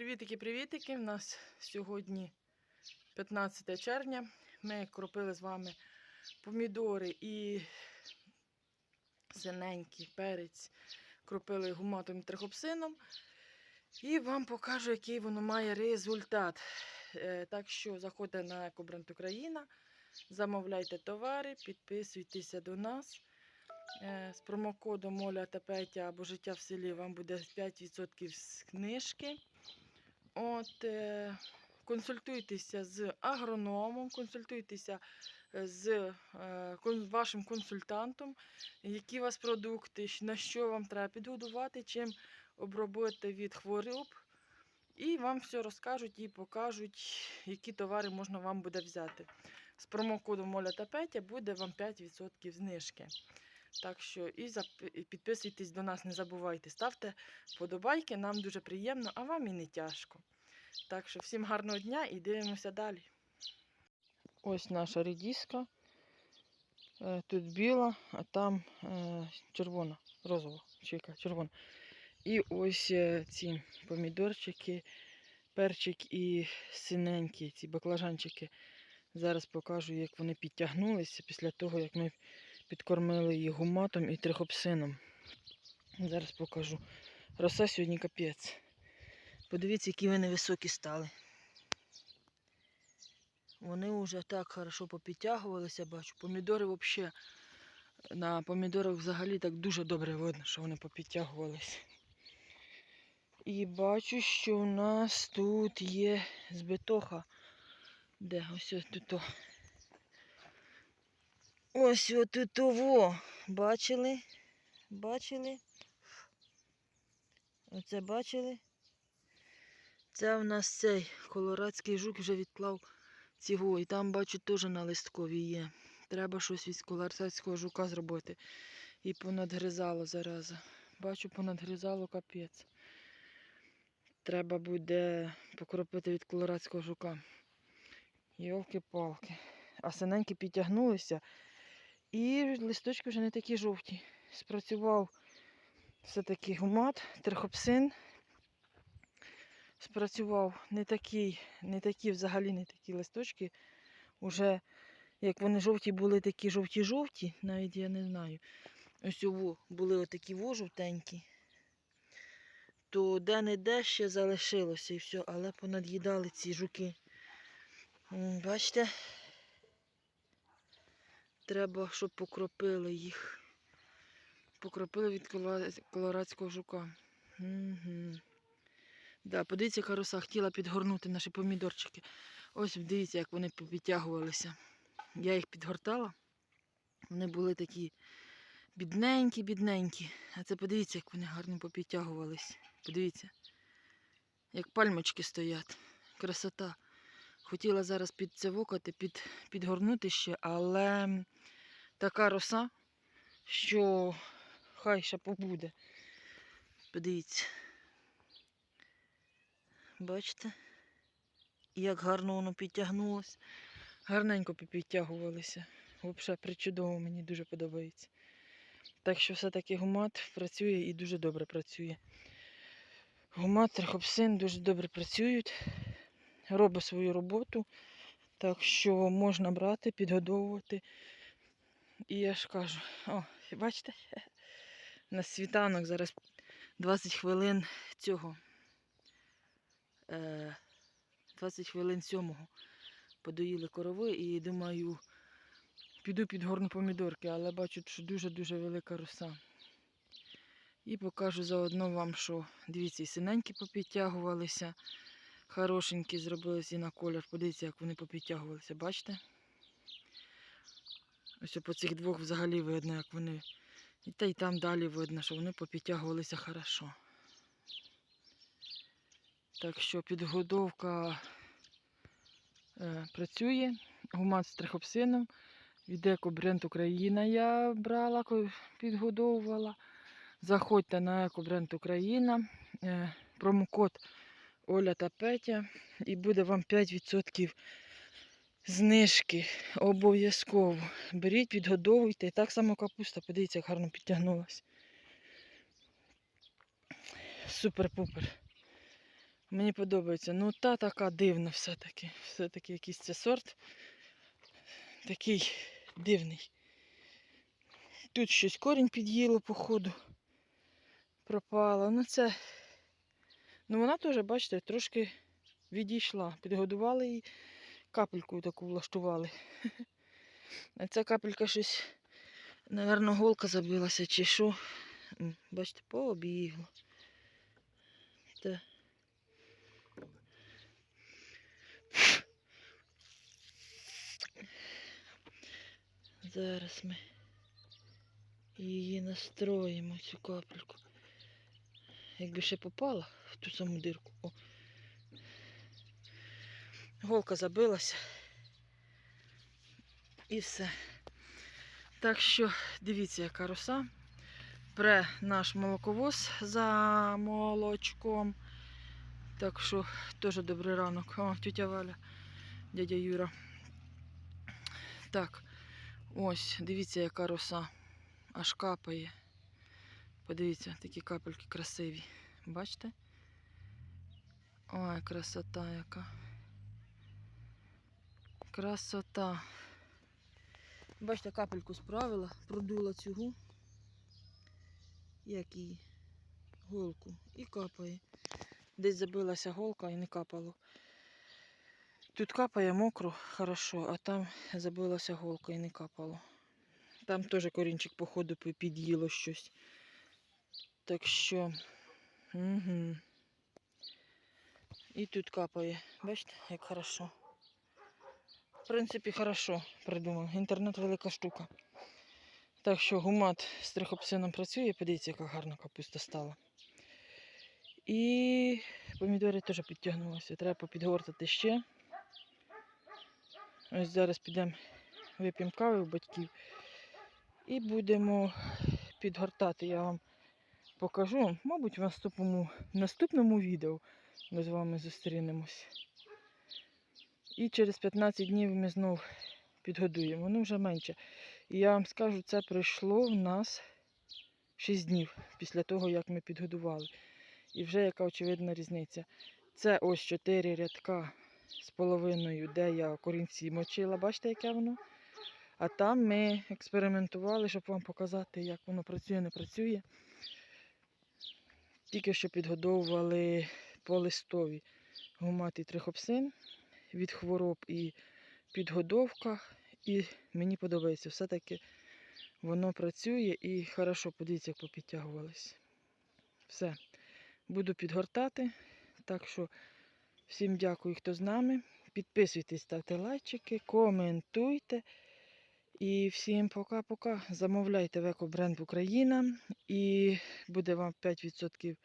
Привітики-привітики! У нас сьогодні 15 червня. Ми кропили з вами помідори і синенький перець. Кропили гуматом і трихопсином. І вам покажу, який воно має результат. Е, Так що заходьте на Екобренд Україна, замовляйте товари, підписуйтеся до нас. Е, З промокодом Оля та Петя або життя в селі вам буде 5% з книжки. От, е, консультуйтеся з агрономом, консультуйтеся е, з е, вашим консультантом, які у вас продукти, на що вам треба підгодувати, чим обробити від хвороб. І вам все розкажуть і покажуть, які товари можна вам буде взяти. З промокодом Оля та Петя буде вам 5% знижки. Так що і підписуйтесь до нас, не забувайте, ставте вподобайки, нам дуже приємно, а вам і не тяжко. Так що всім гарного дня і дивимося далі. Ось наша редіска. Е, Тут біла, а там е, червона, розова, чи яка червона. І ось е, ці помідорчики, перчик і синенькі, ці баклажанчики. Зараз покажу, як вони підтягнулися після того, як ми підкормили їх гуматом і трихопсином. Зараз покажу. Роса сьогодні капець. Подивіться, які вони високі стали. Вони вже так хорошо попідтягувалися, бачу. Помідори взагалі. На помідорах взагалі так дуже добре видно, що вони попідтягувалися. І бачу, що у нас тут є збитоха. Де? Ось тут. Ось тут того. Бачили? Бачили? Оце бачили? Це в нас цей колорадський жук вже відклав цього. І там, бачу, теж на листкові є. Треба щось від колорадського жука зробити. І понадгризало зараза. Бачу, понадгризало капець. Треба буде покропити від колорадського жука. Йолки-палки. А синенькі підтягнулися. І листочки вже не такі жовті. Спрацював все-таки гумат, трихопсин. Спрацював не такий, не такі взагалі не такі листочки. Уже як вони жовті були, такі жовті-жовті, навіть я не знаю. Ось ово були отакі во жовтенькі. То де-не-де ще залишилося і все, але понад'їдали ці жуки. Бачите? Треба, щоб покропили їх. Покропили від колорадського жука. Угу. Да, подивіться, яка роса хотіла підгорнути наші помідорчики. Ось дивіться, як вони підтягувалися. Я їх підгортала. Вони були такі бідненькі, бідненькі. А це подивіться, як вони гарно попідтягувались. Подивіться, як пальмочки стоять. Красота. Хотіла зараз підцевокати, під, підгорнути ще, але така роса, що хай ще побуде. Подивіться. Бачите? Як гарно воно підтягнулося. Гарненько підтягувалися. Взагалі причудово, мені дуже подобається. Так що все-таки гумат працює і дуже добре працює. Гумат, трихопсин дуже добре працюють, робить свою роботу. Так що можна брати, підгодовувати. І я ж кажу, о, бачите? На світанок зараз 20 хвилин цього. Е, 20 хвилин сьомого подоїли корови і думаю, піду під горну помідорки, але бачу, що дуже-дуже велика роса. І покажу заодно вам, що дивіться, і синенькі попідтягувалися, хорошенькі зробилися на колір. Подивіться, як вони попідтягувалися, бачите? Ось по цих двох взагалі видно, як вони. І та й там далі видно, що вони попідтягувалися хорошо. Так що підгодовка е, працює. Гумат з трихопсином. Від Екобренд Україна я брала, підгодовувала. Заходьте на Екобренд Україна. Е, промокод Оля та Петя. І буде вам 5% знижки. Обов'язково. Беріть, підгодовуйте. І так само капуста, подивіться, як гарно підтягнулася. Супер-пупер. Мені подобається. Ну, та така дивна все-таки. Все-таки якийсь це сорт. Такий дивний. Тут щось корінь під'їло, походу. Пропало. Ну це. Ну вона теж, бачите, трошки відійшла. Підгодували її, капельку таку влаштували. А ця капелька щось, напевно, голка забилася чи що. Бачите, пообігла. Та. Зараз ми її настроїмо, цю капельку. Якби ще попала в ту саму дирку. О. Голка забилася. І все. Так що дивіться, яка роса. Пре наш молоковоз за молочком. Так що теж добрий ранок. О, тетя Валя, дядя Юра. Так, ось, дивіться, яка роса. Аж капає. Подивіться, такі капельки красиві. Бачите? Ой, красота яка. Красота. Бачите, капельку справила, продула цю як її голку і капає. Десь забилася голка і не капало. Тут капає мокро, хорошо, а там забилася голка і не капало. Там теж корінчик, походу, під'їло щось. Так що. Угу. І тут капає. Бачите, як хорошо. В принципі, хорошо придумав. Інтернет велика штука. Так що гумат з трихопсином працює, подивіться, яка гарна капуста стала. І помідори теж підтягнулися. Треба попідгортати ще. Ось зараз підемо вип'ємо кави у батьків і будемо підгортати. Я вам покажу. Мабуть, в наступному, наступному відео ми з вами зустрінемось. І через 15 днів ми знов підгодуємо. Ну, вже менше. І я вам скажу, це пройшло в нас 6 днів після того, як ми підгодували. І вже яка очевидна різниця. Це ось 4 рядка з половиною, де я корінці мочила. Бачите, яке воно? А там ми експериментували, щоб вам показати, як воно працює, не працює. Тільки що підгодовували по листові гумат і трихопсин від хвороб і підгодовка. І мені подобається, все-таки воно працює і хорошо, подивіться, як попідтягувались. Все. Буду підгортати. Так що всім дякую, хто з нами. Підписуйтесь, ставте лайчики, коментуйте. І всім пока-пока. Замовляйте в екобренд Україна і буде вам 5%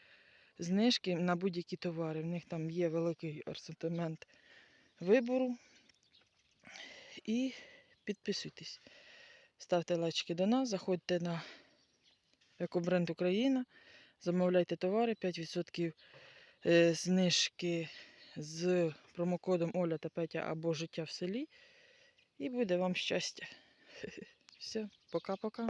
знижки на будь-які товари. В них там є великий асортимент вибору. І підписуйтесь. Ставте лайчики до нас, заходьте на екобренд Україна, замовляйте товари, 5% е, знижки з промокодом Оля та Петя або життя в селі. І буде вам щастя. Все, пока-пока.